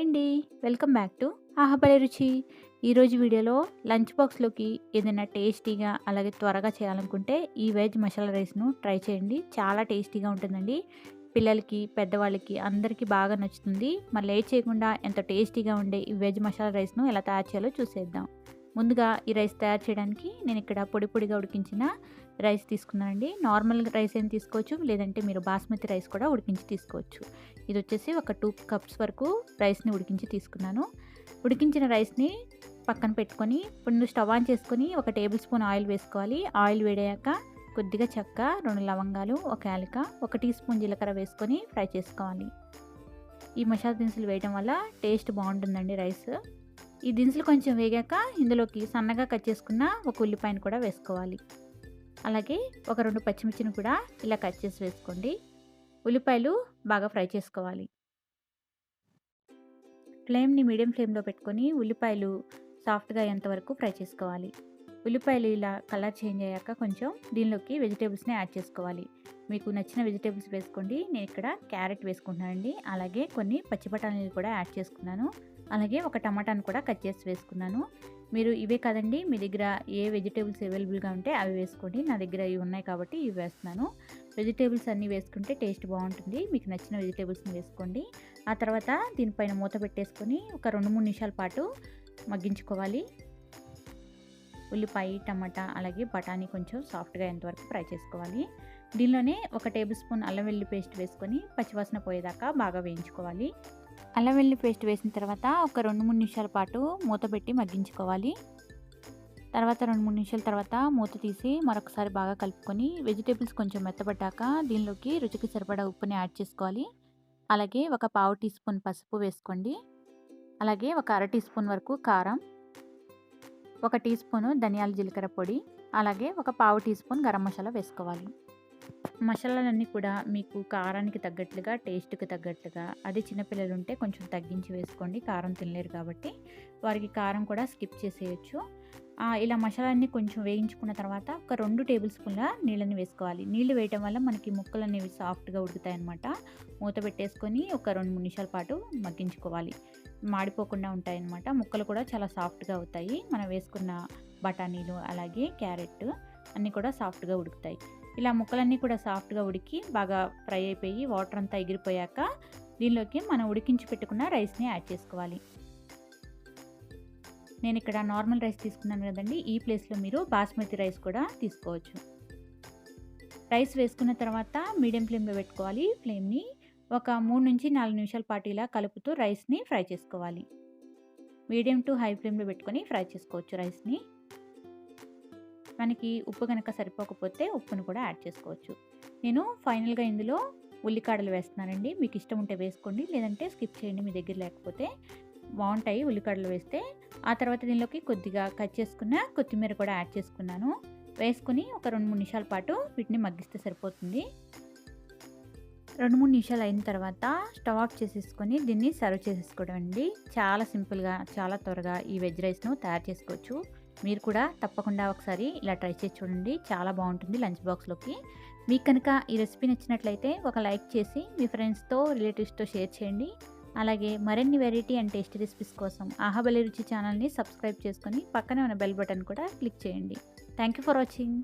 Hi అండి. Welcome back to ఆహపడే రుచి. ఈరోజు వీడియోలో లంచ్ బాక్స్లోకి ఏదైనా టేస్టీగా అలాగే త్వరగా చేయాలనుకుంటే ఈ వెజ్ మసాలా రైస్ను ట్రై చేయండి. చాలా టేస్టీగా ఉంటుందండి. పిల్లలకి పెద్దవాళ్ళకి అందరికీ బాగా నచ్చుతుంది. మరి లేట్ చేయకుండా ఎంత టేస్టీగా ఉండే ఈ వెజ్ మసాలా రైస్ను ఎలా తయారు చేయాలో చూసేద్దాం. ముందుగా ఈ రైస్ తయారు చేయడానికి నేను ఇక్కడ పొడి పొడిగా ఉడికించిన రైస్ తీసుకున్నానండి. నార్మల్ రైస్ ఏం తీసుకోవచ్చు? లేదంటే మీరు బాస్మతి రైస్ కూడా ఉడికించి తీసుకోవచ్చు. ఇది వచ్చేసి ఒక టూ కప్స్ వరకు రైస్ని ఉడికించి తీసుకున్నాను. ఉడికించిన రైస్ని పక్కన పెట్టుకొని ఇప్పుడు స్టవ్ ఆన్ చేసుకొని ఒక టేబుల్ స్పూన్ ఆయిల్ వేసుకోవాలి. ఆయిల్ వేడాక కొద్దిగా చెక్క రెండు లవంగాలు ఒక యాలక ఒక టీ స్పూన్ జీలకర్ర వేసుకొని ఫ్రై చేసుకోవాలి. ఈ మసాలా దినుసులు వేయడం వల్ల టేస్ట్ బాగుంటుందండి రైస్. ఈ దినుసులు కొంచెం వేగాక ఇందులోకి సన్నగా కట్ చేసుకున్న ఒక ఉల్లిపాయను కూడా వేసుకోవాలి. అలాగే ఒక రెండు పచ్చిమిర్చిని కూడా ఇలా కట్ చేసి వేసుకోండి. ఉల్లిపాయలు బాగా ఫ్రై చేసుకోవాలి. ఫ్లేమ్ని మీడియం ఫ్లేమ్లో పెట్టుకొని ఉల్లిపాయలు సాఫ్ట్గా అయ్యేంతవరకు ఫ్రై చేసుకోవాలి. ఉల్లిపాయలు ఇలా కలర్ చేంజ్ అయ్యాక కొంచెం దీనిలోకి వెజిటేబుల్స్ని యాడ్ చేసుకోవాలి. మీకు నచ్చిన వెజిటేబుల్స్ వేసుకోండి. నేను ఇక్కడ క్యారెట్ వేసుకుంటున్నానండి. అలాగే కొన్ని పచ్చి బఠానీలు కూడా యాడ్ చేసుకున్నాను. అలాగే ఒక టమాటాను కూడా కట్ చేసి వేసుకున్నాను. మీరు ఇవే కదండి మీ దగ్గర ఏ వెజిటేబుల్స్ అవైలబుల్గా ఉంటే అవి వేసుకోండి. నా దగ్గర ఇవి ఉన్నాయి కాబట్టి ఇవి వేస్తున్నాను. వెజిటేబుల్స్ అన్నీ వేసుకుంటే టేస్ట్ బాగుంటుంది. మీకు నచ్చిన వెజిటేబుల్స్ని వేసుకోండి. ఆ తర్వాత దీనిపైన మూత పెట్టేసుకొని ఒక రెండు మూడు నిమిషాల పాటు మగ్గించుకోవాలి. ఉల్లిపాయ టమాటా అలాగే బఠానీ కొంచెం సాఫ్ట్గా ఎంతవరకు ఫ్రై చేసుకోవాలి. దీనిలోనే ఒక టేబుల్ స్పూన్ అల్లం వెల్లి పేస్ట్ వేసుకొని పచ్చివాసన పోయేదాకా బాగా వేయించుకోవాలి. అల్లం వెల్లుల్లి పేస్ట్ వేసిన తర్వాత ఒక రెండు మూడు నిమిషాల పాటు మూత పెట్టి మగ్గించుకోవాలి. తర్వాత రెండు మూడు నిమిషాల తర్వాత మూత తీసి మరొకసారి బాగా కలుపుకొని వెజిటేబుల్స్ కొంచెం మెత్తబడ్డాక దీనిలోకి రుచికి సరిపడా ఉప్పుని యాడ్ చేసుకోవాలి. అలాగే ఒక పావు టీ స్పూన్ పసుపు వేసుకోండి. అలాగే ఒక అర టీ స్పూన్ వరకు కారం ఒక టీ స్పూను ధనియాల జీలకర్ర పొడి అలాగే ఒక పావు టీ స్పూన్ గరం మసాలా వేసుకోవాలి. మసాలాలన్నీ కూడా మీకు కారానికి తగ్గట్లుగా టేస్ట్కి తగ్గట్లుగా అదే చిన్నపిల్లలు ఉంటే కొంచెం తగ్గించి వేసుకోండి. కారం తినలేరు కాబట్టి వారికి కారం కూడా స్కిప్ చేసేయచ్చు. ఇలా మసాలాన్ని కొంచెం వేయించుకున్న తర్వాత ఒక రెండు టేబుల్ స్పూన్ల నీళ్ళని వేసుకోవాలి. నీళ్ళు వేయటం వల్ల మనకి ముక్కలు అనేవి సాఫ్ట్గా ఉడుకుతాయి అన్నమాట మూత పెట్టేసుకొని ఒక రెండు మూడు నిమిషాల పాటు మగ్గించుకోవాలి. మాడిపోకుండా ఉంటాయన్నమాట. ముక్కలు కూడా చాలా సాఫ్ట్గా అవుతాయి. మనం వేసుకున్న బఠానీలు అలాగే క్యారెట్ అన్నీ కూడా సాఫ్ట్గా ఉడుకుతాయి. ఇలా ముక్కలన్నీ కూడా సాఫ్ట్గా ఉడికి బాగా ఫ్రై అయిపోయి వాటర్ అంతా ఎగిరిపోయాక దీనిలోకి మనం ఉడికించి పెట్టుకున్న రైస్ని యాడ్ చేసుకోవాలి. నేను ఇక్కడ నార్మల్ రైస్ తీసుకున్నాను కదండి ఈ ప్లేస్లో మీరు బాస్మతి రైస్ కూడా తీసుకోవచ్చు. రైస్ వేసుకున్న తర్వాత మీడియం ఫ్లేమ్లో పెట్టుకోవాలి. ఫ్లేమ్ని ఒక మూడు నుంచి నాలుగు నిమిషాల పాటు ఇలా కలుపుతూ రైస్ని ఫ్రై చేసుకోవాలి. మీడియం టు హై ఫ్లేమ్లో పెట్టుకొని ఫ్రై చేసుకోవచ్చు రైస్ని. మనకి ఉప్పు కనుక సరిపోకపోతే ఉప్పును కూడా యాడ్ చేసుకోవచ్చు. నేను ఫైనల్గా ఇందులో ఉల్లికాడలు వేస్తున్నానండి. మీకు ఇష్టం ఉంటే వేసుకోండి లేదంటే స్కిప్ చేయండి మీ దగ్గర లేకపోతే బాగుంటాయి ఉల్లికాడలు వేస్తే. ఆ తర్వాత దీనిలోకి కొద్దిగా కట్ చేసుకున్న కొత్తిమీర కూడా యాడ్ చేసుకున్నాను. వేసుకుని ఒక రెండు మూడు నిమిషాల పాటు వీటిని మగ్గిస్తే సరిపోతుంది. రెండు మూడు నిమిషాలు అయిన తర్వాత స్టవ్ ఆఫ్ చేసేసుకొని దీన్ని సర్వ్ చేసేసుకోవడం అండి. చాలా సింపుల్గా చాలా త్వరగా ఈ వెజ్ రైస్ను తయారు చేసుకోవచ్చు. మీరు కూడా తప్పకుండా ఒకసారి ఇలా ట్రై చేసి చూడండి. చాలా బాగుంటుంది లంచ్ బాక్స్లోకి. మీకు కనుక ఈ రెసిపీ నచ్చినట్లయితే ఒక లైక్ చేసి మీ ఫ్రెండ్స్తో రిలేటివ్స్తో షేర్ చేయండి. అలాగే మరిన్ని వెరైటీ అండ్ టేస్టీ రెసిపీస్ కోసం ఆహబలి రుచి ఛానల్ని సబ్స్క్రైబ్ చేసుకొని పక్కనే ఉన్న బెల్ బటన్ కూడా క్లిక్ చేయండి. Thank you for watching.